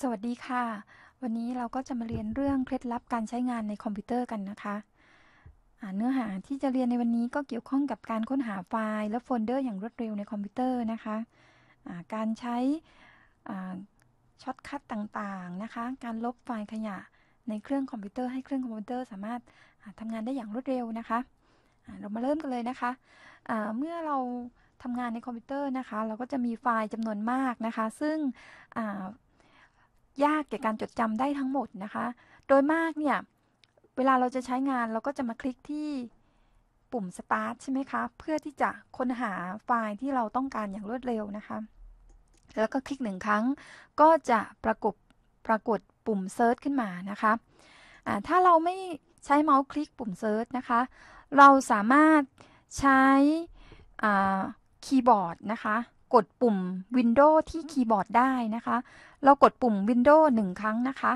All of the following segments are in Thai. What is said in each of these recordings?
สวัสดีค่ะ วันนี้เราก็จะมาเรียนเรื่องเคล็ดลับการใช้งานในคอมพิวเตอร์กันนะคะ เนื้อหาที่จะเรียนในวันนี้ก็เกี่ยวข้องกับการค้นหาไฟล์และโฟลเดอร์อย่างรวดเร็วในคอมพิวเตอร์นะคะการใช้ช็อตคัตต่างๆนะคะ การลบไฟล์ขยะในเครื่องคอมพิวเตอร์ให้เครื่องคอมพิวเตอร์สามารถทำงานได้อย่างรวดเร็วนะคะ เรามาเริ่มกันเลยนะคะะเมื่อเราทำงานในคอมพิวเตอร์นะคะ เราก็จะมีไฟล์จำนวนมากนะคะ ซึ่งยากแก่การจดจำได้ทั้งหมดนะคะ โดยมากเนี่ย เวลาเราจะใช้งานเราก็จะมาคลิกที่ปุ่ม start ใช่ไหมคะ เพื่อที่จะค้นหาไฟล์ที่เราต้องการอย่างรวดเร็วนะคะ แล้วก็คลิกหนึ่งครั้ง ก็จะปรากฏปรากฏปุ่ม search ขึ้นมานะคะะถ้าเราไม่ ใช้เมาส์คลิกปุ่ม search นะคะ เราสามารถใช้คีย์บอร์ดนะคะ กดปุ่ม Windows ที่คีย์บอร์ดได้นะคะ เรากดปุ่ม Windows หนึ่งครั้งนะคะ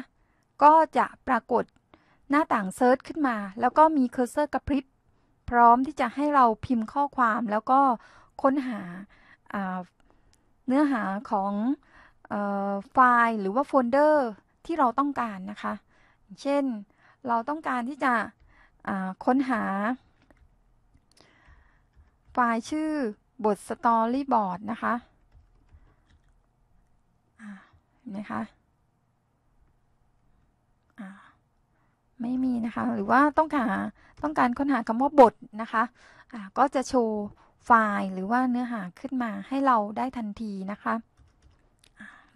ก็จะปรากฏหน้าต่างเซิร์ชขึ้นมา แล้วก็มีเคอร์เซอร์กระพริบ พร้อมที่จะให้เราพิมพ์ข้อความแล้วก็ค้นหาเนื้อหาของไฟล์หรือว่าโฟลเดอร์ที่เราต้องการนะคะ เช่น เราต้องการที่จะค้นหา ไฟล์ชื่อบทสตอรี่บอร์ดนะคะเห็นไหมคะไม่มีนะคะ หรือว่าต้องการต้องการค้นหาคำว่าบทนะคะะก็จะโชว์ไฟล์หรือว่าเนื้อหาขึ้นมาให้เราได้ทันทีนะคะ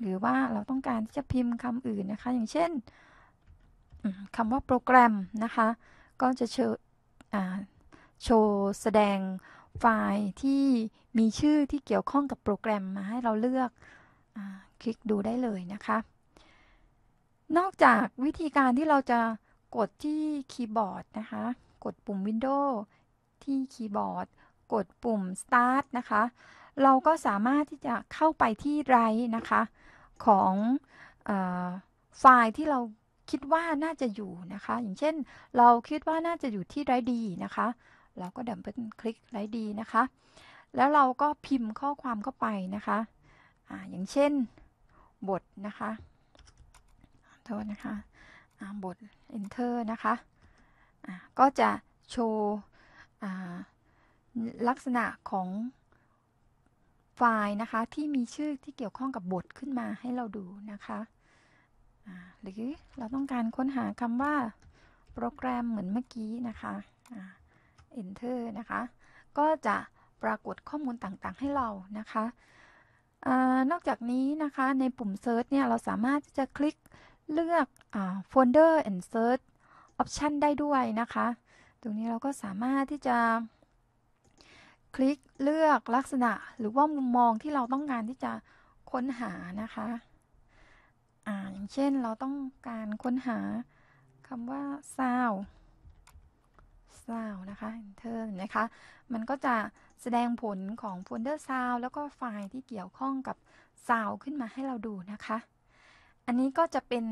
หรือว่าเราต้องการที่จะพิมพ์คำอื่นนะคะ อย่างเช่น คำว่าโปรแกรมนะคะ ก็จะโชว์โชว์แสดงไฟล์ที่มีชื่อที่เกี่ยวข้องกับโปรแกรมมาให้เราเลือกอคลิกดูได้เลยนะคะ นอกจากวิธีการที่เราจะกดที่คีย์บอร์ดนะคะ กดปุ่ม Windows ที่คีย์บอร์ด กดปุ่ม Start นะคะ เราก็สามารถที่จะเข้าไปที่ไรนะคะ ของอไฟล์ที่เรา คิดว่าน่าจะอยู่นะคะ อย่างเช่น เราคิดว่าน่าจะอยู่ที่ไรดีนะคะ เราก็ดับเบิลคลิกไลท์ดีนะคะ แล้วเราก็พิมพ์ข้อความเข้าไปนะคะอะอย่างเช่นบทนะคะโทษนะคะบท enter นะคะะก็จะโชว์ลักษณะของไฟล์นะคะที่มีชื่อที่เกี่ยวข้องกับบทขึ้นมาให้เราดูนะคะ หรือเราต้องการค้นหาคำว่าโปรแกรมเหมือนเมื่อกี้นะคะ enter นะคะ ก็จะปรากฏข้อมูลต่างๆให้เรานะคะอนอกจากนี้นะคะในปุ่ม search เนี่ยเราสามารถที่จะคลิกเลือก folder and search option ได้ด้วยนะคะ ตรงนี้เราก็สามารถที่จะ คลิกเลือกลักษณะหรือว่ามุมมองที่เราต้องการที่จะค้นหานะคะ อย่างเช่นเราต้องการค้นหาคำว่า sound ซาวนะคะ enter นะคะ มันก็จะแสดงผลของโฟลเดอร์ซาวแล้วก็ไฟล์ที่เกี่ยวข้องกับซาวขึ้นมาให้เราดูนะคะ อันนี้ก็จะเป็น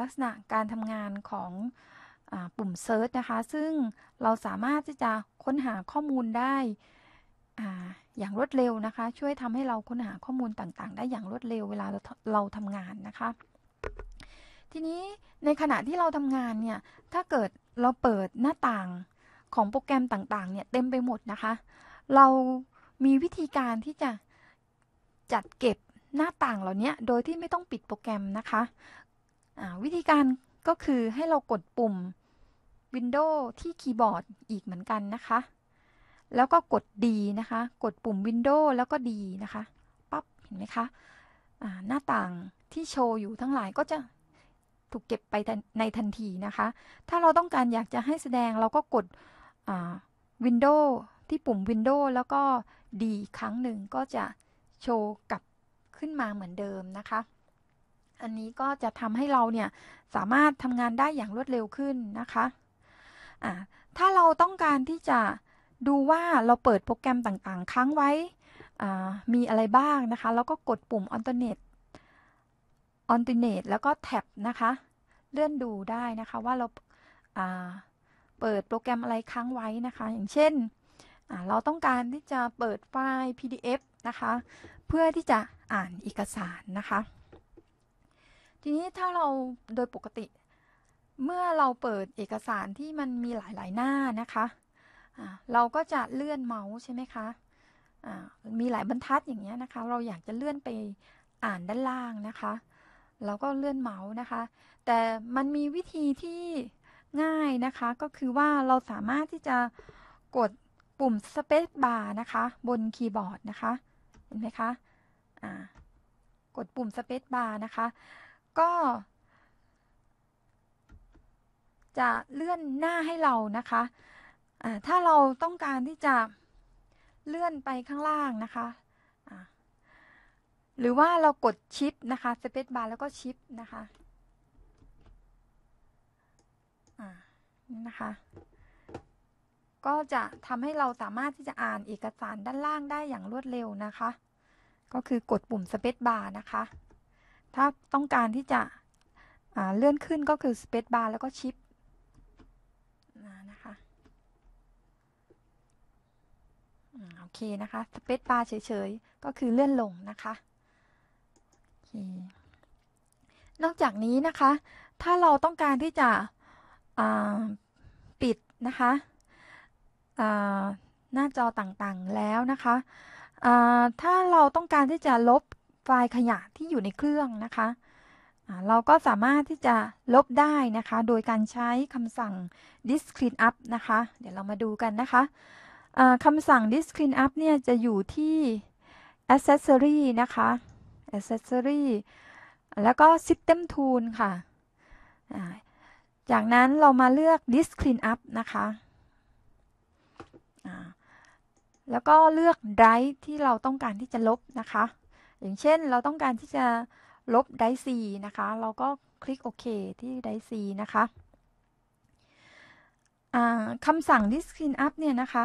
ลักษณะการทำงานของอปุ่ม Search นะคะ ซึ่งเราสามารถที่จะค้นหาข้อมูลได้ อย่างรวดเร็วนะคะ ช่วยทำให้เราค้นหาข้อมูลต่างๆ ได้อย่างรวดเร็วเวลาเราเราทำงานนะคะ ทีนี้ในขณะที่เราทำงานเนี่ยถ้าเกิดเราเปิดหน้าต่างของโปรแกรมต่างๆเนี่ยเต็มไปหมดนะคะ เรามีวิธีการที่จะจัดเก็บหน้าต่างเหล่านี้โดยที่ไม่ต้องปิดโปรแกรมนะคะวิธีการก็คือให้เรากดปุ่ม Windows ที่คีย์บอร์ดอีกเหมือนกันนะคะ แล้วก็กด D นะคะ กดปุ่ม Windows แล้วก็ D นะคะปั๊บเห็นไหมคะหน้าต่างที่โชว์อยู่ทั้งหลายก็จะถูกเก็บไปในทันทีนะคะ ถ้าเราต้องการอยากจะให้แสดงเราก็กดวินโดว์ที่ปุ่ม Windows แล้วก็ดีครั้งหนึ่งก็จะโชว์กลับขึ้นมาเหมือนเดิมนะคะ อันนี้ก็จะทำให้เราเนี่ยสามารถทำงานได้อย่างรวดเร็วขึ้นนะคะะถ้าเราต้องการที่จะ ดูว่าเราเปิดโปรแกรมต่างๆ ค้างไว้ มีอะไรบ้างนะคะ แล้วก็กดปุ่ม alternate alternate แล้วก็แท็บนะคะ เลื่อนดูได้นะคะว่าเราเปิดโปรแกรมอะไรค้างไว้นะคะ อย่างเช่น เราต้องการที่จะเปิดไฟล์ PDF นะคะ เพื่อที่จะอ่านเอกสารนะคะ ทีนี้ถ้าเราโดยปกติ เมื่อเราเปิดเอกสารที่มันมีหลาย ๆ หน้านะคะะ เราก็จะเลื่อนเมาส์ใช่ไหมคะะมีหลายบรรทัดอย่างเงี้ยนะคะ เราอยากจะเลื่อนไปอ่านด้านล่างนะคะ เราก็เลื่อนเมาส์นะคะ แต่มันมีวิธีที่ง่ายนะคะ ก็คือว่าเราสามารถที่จะกดปุ่ม Space Bar นะคะ บนคีย์บอร์ดนะคะ เห็นไหมคะะกดปุ่ม Space Bar นะคะ ก็ จะเลื่อนหน้าให้เรานะคะะ ถ้าเราต้องการที่จะเลื่อนไปข้างล่างนะคะะหรือว่าเรากดชิปนะคะ Space Bar แล้วก็ชิปนะคะนะคะ ก็จะทำให้เราสามารถที่จะอ่านเอกสารด้านล่างได้อย่างรวดเร็วนะคะ ก็คือกดปุ่ม Space Bar นะคะ ถ้าต้องการที่จะเลื่อนขึ้นก็คือ Space Bar แล้วก็ชิปนะคะ โอเคนะคะ Space Bar เฉยๆ ก็คือเลื่อนลงนะคะนอกจากนี้นะคะ ถ้าเราต้องการที่จะปิดนะคะหน้าจอต่างๆแล้วนะคะถ้าเราต้องการที่จะลบไฟล์ขยะที่อยู่ในเครื่องนะคะเราก็สามารถที่จะลบได้นะคะ โดยการใช้คำสั่ง disk clean up นะคะ เดี๋ยวเรามาดูกันนะคะ คำสั่ง disk clean up เนี่ยจะอยู่ที่ accessory นะคะ accessory แล้วก็ system tool ค่ะจากนั้นเรามาเลือก disk clean up นะคะแล้วก็เลือก drive ที่เราต้องการที่จะลบนะคะ อย่างเช่นเราต้องการที่จะลบ drive C นะคะ เราก็คลิกโอเคที่ drive C นะคะคำสั่ง disk clean up เนี่ยนะคะ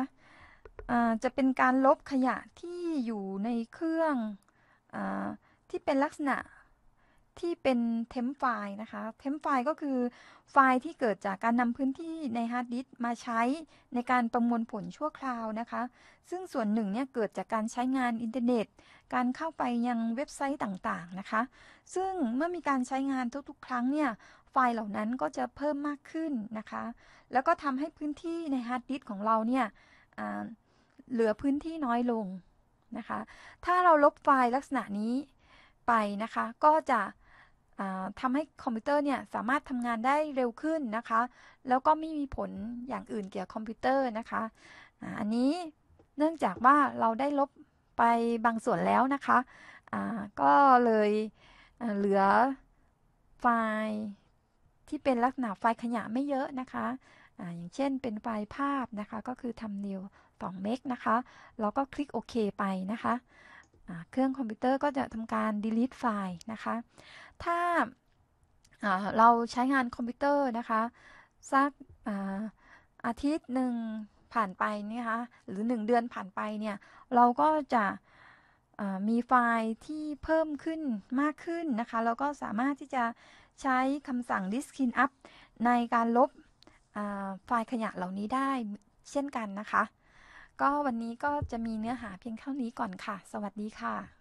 จะเป็นการลบขยะที่อยู่ในเครื่องอที่เป็นลักษณะที่เป็นเทมไฟล์นะคะ เทมไฟล์ก็คือไฟล์ที่เกิดจากการนำพื้นที่ในฮาร์ดดิสก์มาใช้ในการประมวลผลชั่วคราวนะคะ ซึ่งส่วนหนึ่งเนี่ยเกิดจากการใช้งานอินเทอร์เน็ต การเข้าไปยังเว็บไซต์ต่างๆนะคะ ซึ่งเมื่อมีการใช้งานทุกๆ ครั้งเนี่ยไฟล์เหล่านั้นก็จะเพิ่มมากขึ้นนะคะ แล้วก็ทำให้พื้นที่ในฮาร์ดดิสก์ของเราเนี่ย เหลือพื้นที่น้อยลงนะคะ ถ้าเราลบไฟล์ลักษณะนี้ไปนะคะ ก็จะทำให้คอมพิวเตอร์เนี่ยสามารถทำงานได้เร็วขึ้นนะคะ แล้วก็ไม่มีผลอย่างอื่นเกี่ยวกับคอมพิวเตอร์นะคะอันนี้เนื่องจากว่าเราได้ลบไปบางส่วนแล้วนะคะก็เลยเหลือไฟล์ที่เป็นลักษณะไฟล์ขยะไม่เยอะนะคะ อย่างเช่นเป็นไฟล์ภาพนะคะ ก็คือทำนิว2เมกนะคะเราก็คลิกโอเคไปนะคะเครื่องคอมพิวเตอร์ก็จะทำการ delete ไฟล์นะคะ ถ้าเราใช้งานคอมพิวเตอร์นะคะสักอาทิตย์หนึ่งผ่านไปเนี่ยคะหรือ 1 เดือนผ่านไปเนี่ยเราก็จะมีไฟล์ที่เพิ่มขึ้นมากขึ้นนะคะ แล้วก็สามารถที่จะใช้คำสั่ง disk clean up ในการลบ ไฟล์ขยะเหล่านี้ได้เช่นกันนะคะ ก็วันนี้ก็จะมีเนื้อหาเพียงเท่านี้ก่อนค่ะ สวัสดีค่ะ